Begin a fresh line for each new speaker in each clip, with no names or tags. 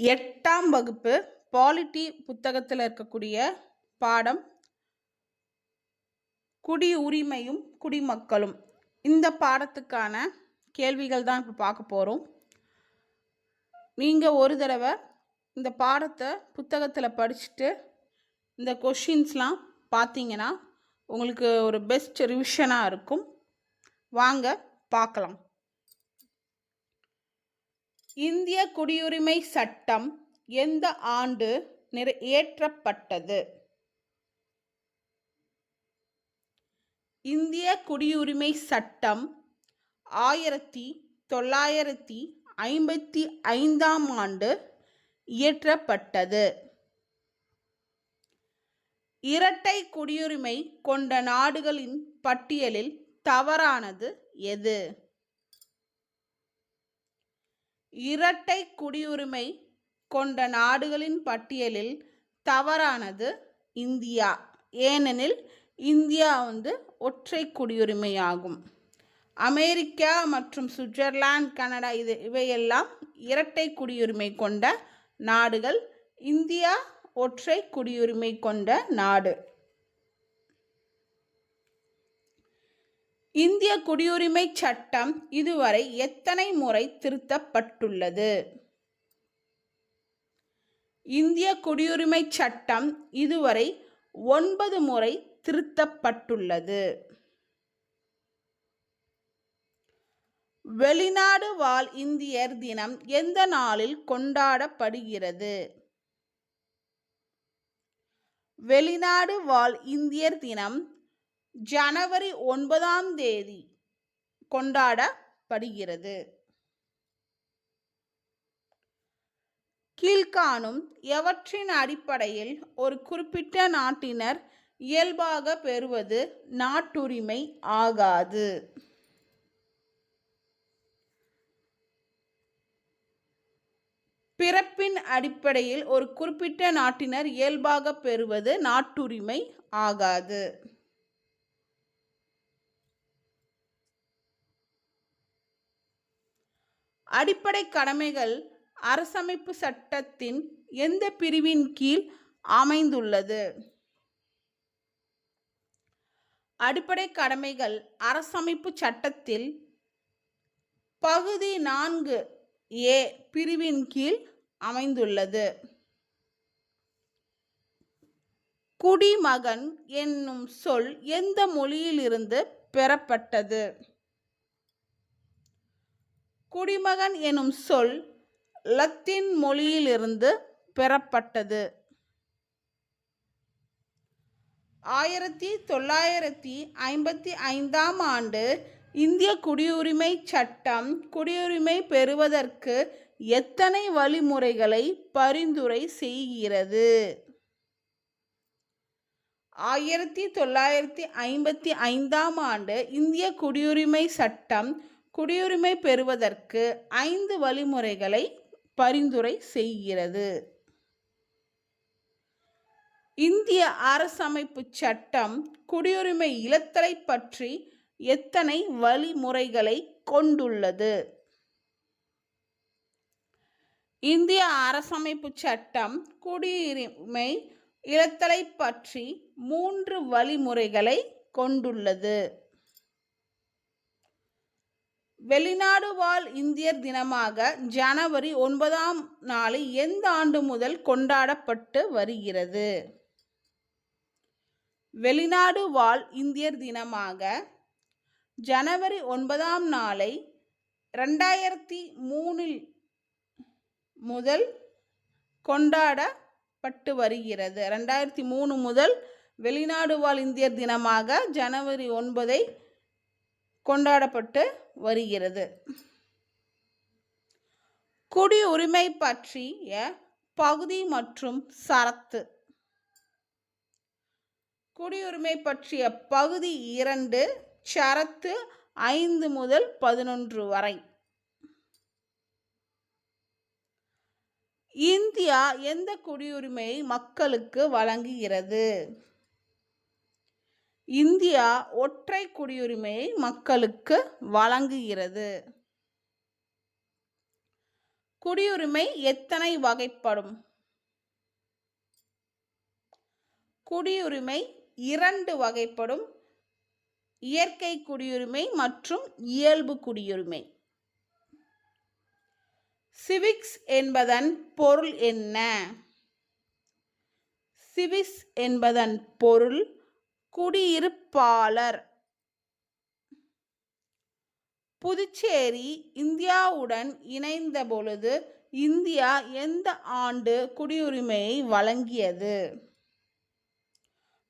எட்டாம் வகுப்பு பாலிட்டி புத்தகத்தில் இருக்கக்கூடிய பாடம் குடி உரிமையும் குடிமக்களும். இந்த பாடத்துக்கான கேள்விகள் தான் இப்போ பார்க்க போகிறோம் நீங்கள் ஒரு தடவை இந்த பாடத்தை புத்தகத்தில் படிச்சுட்டு இந்த கொஷின்ஸ்லாம் பார்த்தீங்கன்னா உங்களுக்கு ஒரு பெஸ்ட் ரிவிஷனாக இருக்கும். வாங்க பார்க்கலாம். இந்திய குடியுரிமை சட்டம் எந்த ஆண்டு நிறை இயற்றப்பட்டது? இந்திய குடியுரிமை சட்டம் ஆயிரத்தி தொள்ளாயிரத்தி ஐம்பத்தி ஐந்தாம் ஆண்டு இயற்றப்பட்டது. இரட்டை குடியுரிமை கொண்ட நாடுகளின் பட்டியலில் தவறானது எது? இரட்டை குடியுரிமை கொண்ட நாடுகளின் பட்டியலில் தவறானது இந்தியா. ஏனெனில் இந்தியா வந்து ஒற்றை குடியுரிமையாகும். அமெரிக்கா மற்றும் சுவிட்சர்லாந்து கனடா இது இவையெல்லாம் இரட்டை குடியுரிமை கொண்ட நாடுகள். இந்தியா ஒற்றை குடியுரிமை கொண்ட நாடு. இந்திய குடியுரிமை சட்டம் இதுவரை எத்தனை முறை திருத்தப்பட்டுள்ளது? இந்திய குடியுரிமை சட்டம் இதுவரை ஒன்பது முறை திருத்தப்பட்டுள்ளது. வெளிநாடு வாழ் இந்தியர் தினம் எந்த நாளில் கொண்டாடப்படுகிறது? வெளிநாடு வாழ் இந்தியர் தினம் ஜனவரி ஒன்பதாம் தேதி கொண்டாடப்படுகிறது. கீழ்காணும் எவற்றின் அடிப்படையில் ஒரு குறிப்பிட்ட நாட்டினர் இயல்பாக பெறுவது நாட்டுரிமை ஆகாது. பிறப்பின் அடிப்படையில் ஒரு குறிப்பிட்ட நாட்டினர் இயல்பாக பெறுவது நாட்டுரிமை ஆகாது. அடிப்படை கடமைகள் அரசமைப்பு சட்டத்தின் எந்த பிரிவின் கீழ் அமைந்துள்ளது? அடிப்படை கடமைகள் அரசமைப்பு சட்டத்தில் பகுதி நான்கு ஏ பிரிவின் கீழ் அமைந்துள்ளது. குடிமகன் என்னும் சொல் எந்த மொழியிலிருந்து பெறப்பட்டது? குடிமகன் எனும் சொல் லத்தீன் மொழியிலிருந்து பெறப்பட்டது. ஆயிரத்தி தொள்ளாயிரத்தி ஐம்பத்தி ஐந்தாம் ஆண்டு இந்திய குடியுரிமை சட்டம் குடியுரிமை பெறுவதற்கு எத்தனை வழிமுறைகளை பரிந்துரை செய்கிறது? ஆயிரத்தி தொள்ளாயிரத்தி ஐம்பத்தி ஐந்தாம் ஆண்டு இந்திய குடியுரிமை சட்டம் குடியுரிமை பெறுவதற்கு ஐந்து வழிமுறைகளை பரிந்துரை செய்கிறது. இந்திய அரசமைப்பு சட்டம் குடியுரிமை இலத்தலை பற்றி எத்தனை வழிமுறைகளை கொண்டுள்ளது? இந்திய அரசமைப்பு சட்டம் குடியுரிமை இலத்தலை பற்றி மூன்று வழிமுறைகளை கொண்டுள்ளது. வெளிநாடு வாழ் இந்தியர் தினமாக ஜனவரி ஒன்பதாம் நாளை எந்த ஆண்டு முதல் கொண்டாடப்பட்டு வருகிறது? வெளிநாடு வாழ் இந்தியர் தினமாக ஜனவரி ஒன்பதாம் நாளை ரெண்டாயிரத்தி மூணில் முதல் கொண்டாடப்பட்டு வருகிறது. ரெண்டாயிரத்தி மூணு முதல் வெளிநாடு வாழ் இந்தியர் தினமாக ஜனவரி ஒன்பதை கொண்டாடப்பட்டு வருகிறது. குடியுரிமை பற்றிய பகுதி மற்றும் சரத்து. குடியுரிமை பற்றிய பகுதி இரண்டு சரத்து ஐந்து முதல் பதினொன்று வரை. இந்தியா எந்த குடியுரிமையை மக்களுக்கு வழங்குகிறது? இந்தியா ஒற்றை குடியுரிமையை மக்களுக்கு வழங்குகிறது. குடியுரிமை எத்தனை வகைப்படும்? குடியுரிமை இரண்டு வகைப்படும். இயற்கை குடியுரிமை மற்றும் இயல்பு குடியுரிமை. சிவிக்ஸ் என்பதன் பொருள் என்ன? சிவிக்ஸ் என்பதன் பொருள் குடியிருப்பாளர். புதுச்சேரி இந்தியாவுடன் இணைந்த பொழுது இந்தியா எந்த ஆண்டு குடியுரிமையை வழங்கியது?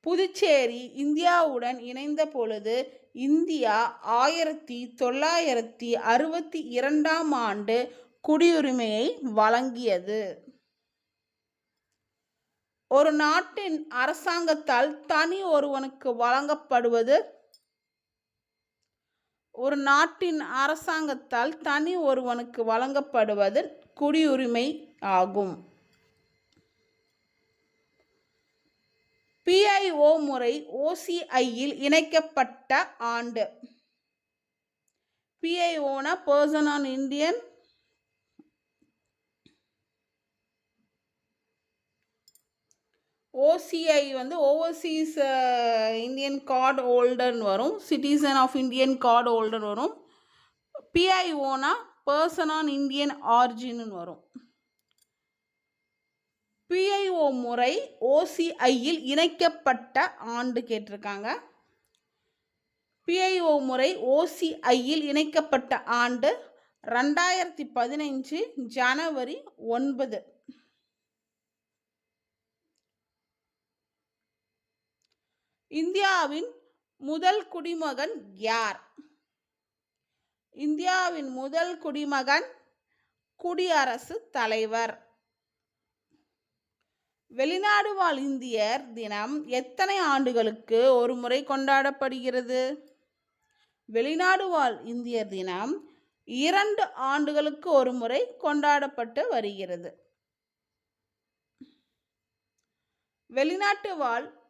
புதுச்சேரி இந்தியாவுடன் இணைந்த பொழுது இந்தியா ஆயிரத்தி தொள்ளாயிரத்தி அறுபத்தி இரண்டாம் ஆண்டு குடியுரிமையை வழங்கியது. ஒரு நாட்டின் அரசாங்கத்தால் தனி ஒருவனுக்கு வழங்கப்படுவது? ஒரு நாட்டின் அரசாங்கத்தால் தனி ஒருவனுக்கு வழங்கப்படுவது குடியுரிமை ஆகும். பிஐஓ முறை ஓசிஐயில் இணைக்கப்பட்ட ஆண்டு. பிஐஓனா பர்சன் ஆன் இந்தியன் ஓசிஐ வந்து ஓவர்சீஸ் இந்தியன் கார்டு ஹோல்டர்னு வரும். Citizen of Indian card holder வரும். பிஐஓனா பர்சன் ஆன் இந்தியன் ஆர்ஜின்னு வரும். பிஐஓ முறை ஓசிஐயில் இணைக்கப்பட்ட ஆண்டு கேட்டிருக்காங்க. பிஐஓ முறை ஓசிஐயில் இணைக்கப்பட்ட ஆண்டு ரெண்டாயிரத்தி பதினைஞ்சு ஜனவரி ஒன்பது. இந்தியாவின் முதல் குடிமகன் யார்? இந்தியாவின் முதல் குடிமகன் குடியரசு தலைவர். வெளிநாடு வாழ் இந்தியர் தினம் எத்தனை ஆண்டுகளுக்கு ஒரு முறை கொண்டாடப்படுகிறது? வெளிநாடு வாழ் இந்தியர் தினம் இரண்டு ஆண்டுகளுக்கு ஒரு முறை கொண்டாடப்பட்டு வருகிறது. வெளிநாட்டு வாழ்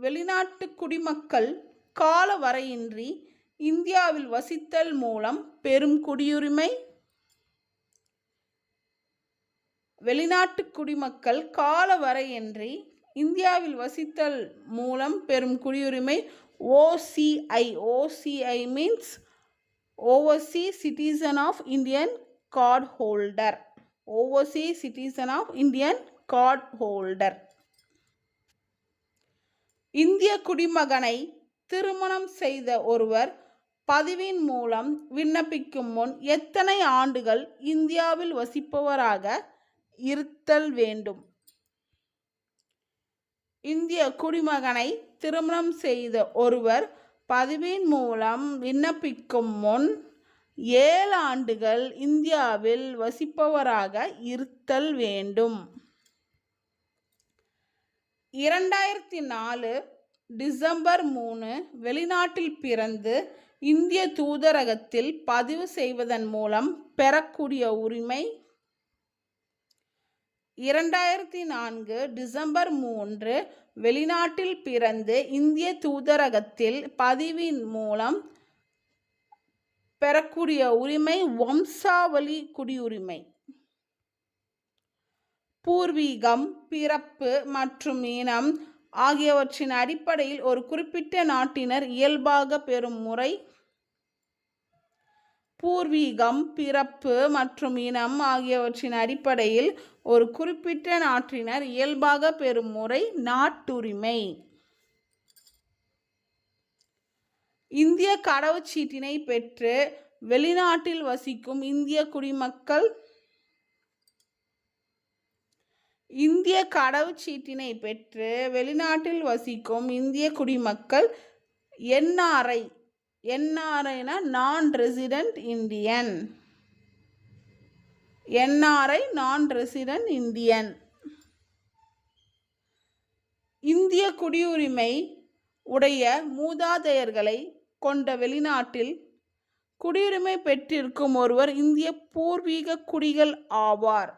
வெளிநாட்டு குடிமக்கள் கால வரையின்றி இந்தியாவில் வசித்தல் மூலம் பெரும் குடியுரிமை. வெளிநாட்டு குடிமக்கள் கால வரையின்றி இந்தியாவில் வசித்தல் மூலம் பெறும் குடியுரிமை. OCI OCI means oversea citizen of Indian card holder oversea citizen of Indian card holder இந்திய குடிமகனை திருமணம் செய்த ஒருவர் பதிவின் மூலம் விண்ணப்பிக்கும் முன் எத்தனை ஆண்டுகள் இந்தியாவில் வசிப்பவராக இருத்தல் வேண்டும்? இந்திய குடிமகனை திருமணம் செய்த ஒருவர் பதிவின் மூலம் விண்ணப்பிக்கும் முன் ஏழு ஆண்டுகள் இந்தியாவில் வசிப்பவராக இருத்தல் வேண்டும். இரண்டாயிரத்தி நாலு டிசம்பர் மூணு வெளிநாட்டில் பிறந்து இந்திய தூதரகத்தில் பதிவு செய்வதன் மூலம் பெறக்கூடிய உரிமை இரண்டாயிரத்தி நான்கு டிசம்பர் மூன்று வெளிநாட்டில் பிறந்து இந்திய தூதரகத்தில் பதிவின் மூலம் பெறக்கூடிய உரிமை வம்சாவளி குடியுரிமை. பூர்வீகம் பிறப்பு மற்றும் இனம் ஆகியவற்றின் அடிப்படையில் ஒரு குறிப்பிட்ட நாட்டினர் இயல்பாக பெறும் முறை பூர்வீகம் பிறப்பு மற்றும் இனம் ஆகியவற்றின் அடிப்படையில் ஒரு குறிப்பிட்ட நாட்டினர் இயல்பாக பெறும் முறை நாட்டுரிமை. இந்திய கடவுச்சீட்டினை பெற்று வெளிநாட்டில் வசிக்கும் இந்திய குடிமக்கள் இந்திய கடவுச்சீட்டினை பெற்று வெளிநாட்டில் வசிக்கும் இந்திய குடிமக்கள் NRI என்ஆர்ஐனா non resident Indian NRI non resident Indian இந்திய குடியுரிமை உடைய மூதாதையர்களை கொண்ட வெளிநாட்டில் குடியுரிமை பெற்றிருக்கும் ஒருவர் இந்திய பூர்வீக குடிகள் ஆவார்.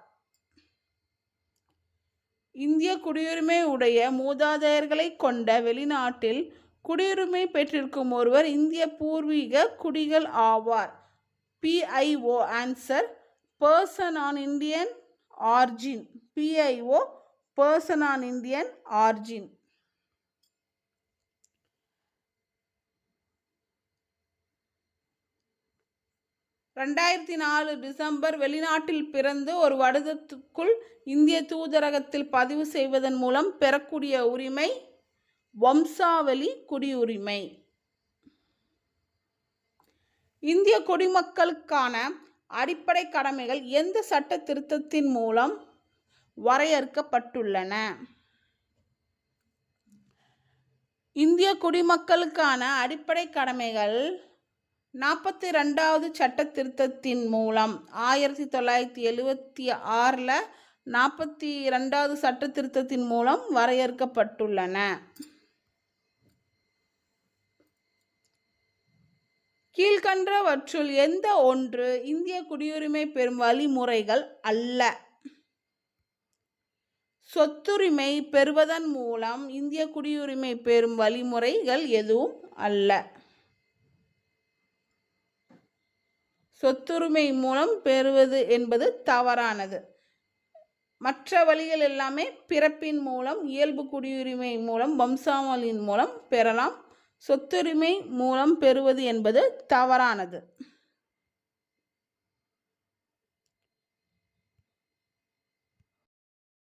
இந்திய குடியுரிமை உடைய மூதாதையர்களை கொண்ட வெளிநாட்டில் குடியுரிமை பெற்றிருக்கும் ஒருவர் இந்திய பூர்வீக குடிகள் ஆவார். PIO answer person on Indian origin PIO person on Indian origin ரெண்டாயிரத்தி நாலு டிசம்பர் வெளிநாட்டில் பிறந்து ஒரு வருடத்துக்குள் இந்திய தூதரகத்தில் பதிவு செய்வதன் மூலம் பெறக்கூடிய உரிமை வம்சாவளி குடியுரிமை. இந்திய குடிமக்களுக்கான அடிப்படை கடமைகள் எந்த சட்ட திருத்தத்தின் மூலம் வரையறுக்கப்பட்டுள்ளன? இந்திய குடிமக்களுக்கான அடிப்படை கடமைகள் நாற்பத்தி ரெண்டாவது சட்ட திருத்தத்தின் மூலம் ஆயிரத்தி தொள்ளாயிரத்தி எழுவத்தி ஆறில் நாற்பத்தி ரெண்டாவது சட்ட திருத்தத்தின் மூலம் வரையறுக்கப்பட்டுள்ளன. கீழ்கன்றவற்றுள் எந்த ஒன்று இந்திய குடியுரிமை பெறும் வழிமுறைகள் அல்ல? சொத்துரிமை பெறுவதன் மூலம் இந்திய குடியுரிமை பெறும் வழிமுறைகள் எதுவும் அல்ல. சொத்துரிமை மூலம் பெறுவது என்பது தவறானது. மற்ற வழிகள் எல்லாமே பிறப்பின் மூலம் இயல்பு குடியுரிமை மூலம் வம்சாவளியின் மூலம் பெறலாம். சொத்துரிமை மூலம் பெறுவது என்பது தவறானது.